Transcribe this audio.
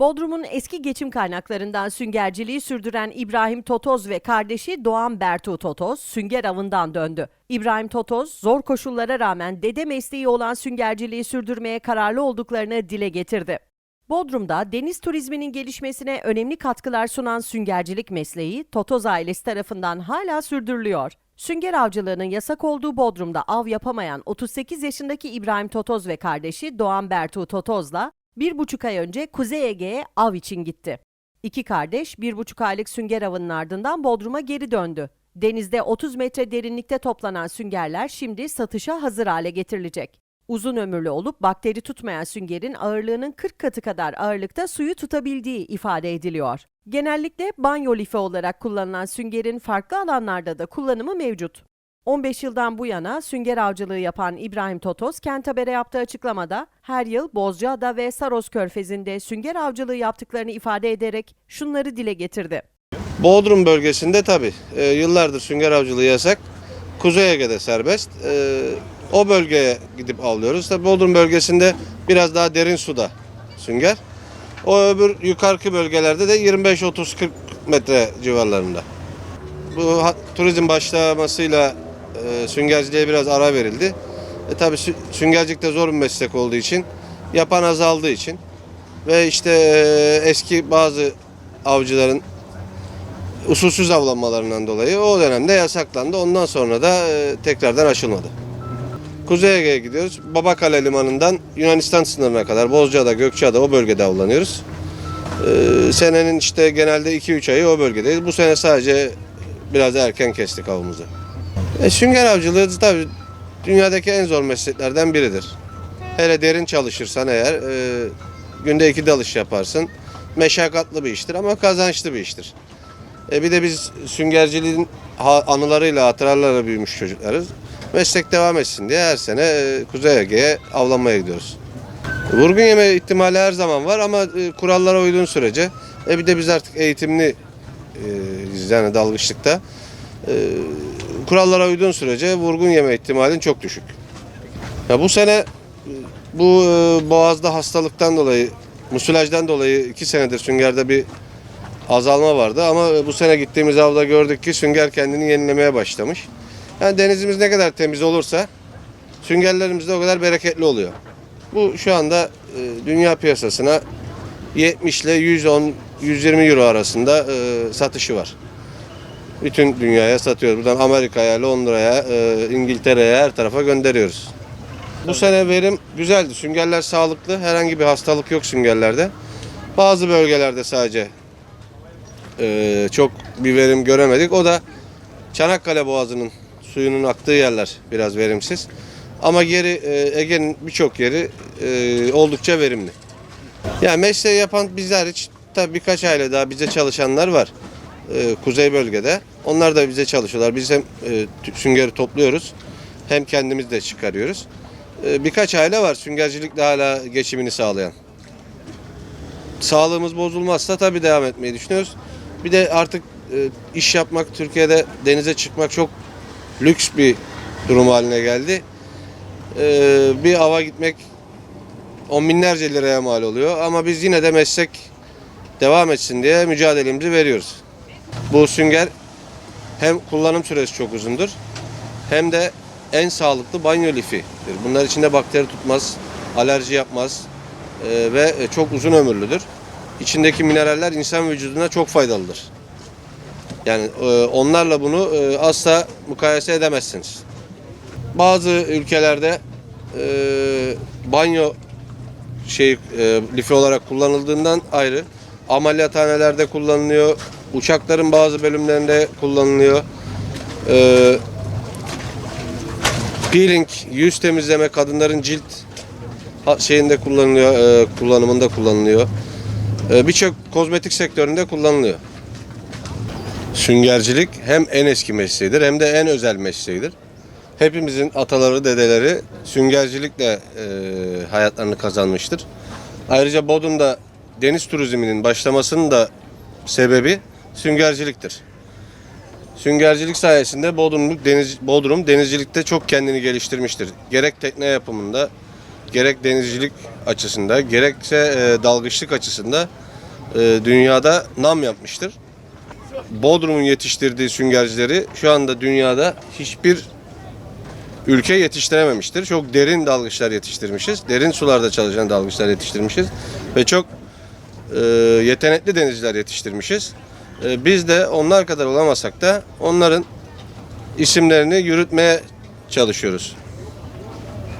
Bodrum'un eski geçim kaynaklarından süngerciliği sürdüren İbrahim Totoz ve kardeşi Doğan Bertu Totoz sünger avından döndü. İbrahim Totoz zor koşullara rağmen dede mesleği olan süngerciliği sürdürmeye kararlı olduklarını dile getirdi. Bodrum'da deniz turizminin gelişmesine önemli katkılar sunan süngercilik mesleği Totoz ailesi tarafından hala sürdürülüyor. Sünger avcılığının yasak olduğu Bodrum'da av yapamayan 38 yaşındaki İbrahim Totoz ve kardeşi Doğan Bertu Totoz'la bir buçuk ay önce Kuzey Ege'ye av için gitti. İki kardeş bir buçuk aylık sünger avının ardından Bodrum'a geri döndü. Denizde 30 metre derinlikte toplanan süngerler şimdi satışa hazır hale getirilecek. Uzun ömürlü olup bakteri tutmayan süngerin ağırlığının 40 katı kadar ağırlıkta suyu tutabildiği ifade ediliyor. Genellikle banyo lifi olarak kullanılan süngerin farklı alanlarda da kullanımı mevcut. 15 yıldan bu yana sünger avcılığı yapan İbrahim Totoz, Kent Haber'e yaptığı açıklamada her yıl Bozcaada ve Saros Körfezi'nde sünger avcılığı yaptıklarını ifade ederek şunları dile getirdi. Bodrum bölgesinde tabi yıllardır sünger avcılığı yasak. Kuzey Ege'de serbest. E, o bölgeye gidip avlıyoruz. Tabi Bodrum bölgesinde biraz daha derin suda sünger. O öbür yukarıki bölgelerde de 25-30-40 metre civarlarında. Bu turizm başlamasıyla e, süngerciliğe biraz ara verildi. E tabi süngercilik de zor bir meslek olduğu için yapan azaldığı için ve işte e, eski bazı avcıların usulsüz avlanmalarından dolayı o dönemde yasaklandı. Ondan sonra da e, tekrardan açılmadı. Kuzey Ege'ye gidiyoruz. Babakale Limanı'ndan Yunanistan sınırına kadar Bozcaada, Gökçeada o bölgede avlanıyoruz. E, senenin işte genelde 2-3 ayı o bölgedeyiz. Bu sene sadece biraz erken kestik avımızı. E, sünger avcılığı tabii dünyadaki en zor mesleklerden biridir. Hele derin çalışırsan eğer e, günde iki dalış yaparsın. Meşakkatli bir iştir ama kazançlı bir iştir. E bir de biz süngerciliğin anılarıyla, hatıralarla büyümüş çocuklarız. Meslek devam etsin diye her sene e, Kuzey Ege'ye avlanmaya gidiyoruz. Vurgun yeme ihtimali her zaman var ama e, kurallara uyduğun sürece e bir de biz artık eğitimli e, yani dalgıçlıkta e, kurallara uyduğun sürece vurgun yeme ihtimalin çok düşük. Ya bu sene bu e, boğazda hastalıktan dolayı, musilajdan dolayı iki senedir süngerde bir azalma vardı ama bu sene gittiğimiz avda gördük ki sünger kendini yenilemeye başlamış. Yani denizimiz ne kadar temiz olursa süngerlerimiz de o kadar bereketli oluyor. Bu şu anda e, dünya piyasasına 70 ile 110 120 euro arasında e, satışı var. Bütün dünyaya satıyoruz. Buradan Amerika'ya, Londra'ya, e, İngiltere'ye her tarafa gönderiyoruz. Bu sene verim güzeldi. Süngerler sağlıklı. Herhangi bir hastalık yok süngerlerde. Bazı bölgelerde sadece e, çok bir verim göremedik. O da Çanakkale Boğazı'nın suyunun aktığı yerler biraz verimsiz. Ama geri e, Ege'nin birçok yeri e, oldukça verimli. Yani mesleği yapan bizler hariç tabii birkaç aile daha bize çalışanlar var. e, kuzey bölgede. Onlar da bize çalışıyorlar. Biz hem e, süngeri topluyoruz hem kendimiz de çıkarıyoruz. E, birkaç aile var süngercilikle hala geçimini sağlayan. Sağlığımız bozulmazsa tabii devam etmeyi düşünüyoruz. Bir de artık e, iş yapmak Türkiye'de denize çıkmak çok lüks bir durum haline geldi. E, bir ava gitmek on binlerce liraya mal oluyor ama biz yine de meslek devam etsin diye mücadelemizi veriyoruz. Bu sünger hem kullanım süresi çok uzundur hem de en sağlıklı banyo lifidir. Bunlar içinde bakteri tutmaz, alerji yapmaz e, ve çok uzun ömürlüdür. İçindeki mineraller insan vücuduna çok faydalıdır. Yani e, onlarla bunu e, asla mukayese edemezsiniz. Bazı ülkelerde e, banyo şey e, lifi olarak kullanıldığından ayrı ameliyathanelerde kullanılıyor. Uçakların bazı bölümlerinde kullanılıyor. E, peeling, yüz temizleme, kadınların cilt şeyinde kullanılıyor, e, kullanımında kullanılıyor. E, Birçok kozmetik sektöründe kullanılıyor. Süngercilik hem en eski mesleğidir hem de en özel mesleğidir. Hepimizin ataları, dedeleri süngercilikle e, hayatlarını kazanmıştır. Ayrıca Bodrum'da deniz turizminin başlamasının da sebebi süngerciliktir. Süngercilik sayesinde Bodrumluk deniz, Bodrum denizcilikte çok kendini geliştirmiştir. Gerek tekne yapımında, gerek denizcilik açısında, gerekse e, dalgıçlık açısında e, dünyada nam yapmıştır. Bodrum'un yetiştirdiği süngercileri şu anda dünyada hiçbir ülke yetiştirememiştir. Çok derin dalgıçlar yetiştirmişiz. Derin sularda çalışan dalgıçlar yetiştirmişiz. Ve çok e, yetenekli denizciler yetiştirmişiz. E, biz de onlar kadar olamasak da onların isimlerini yürütmeye çalışıyoruz.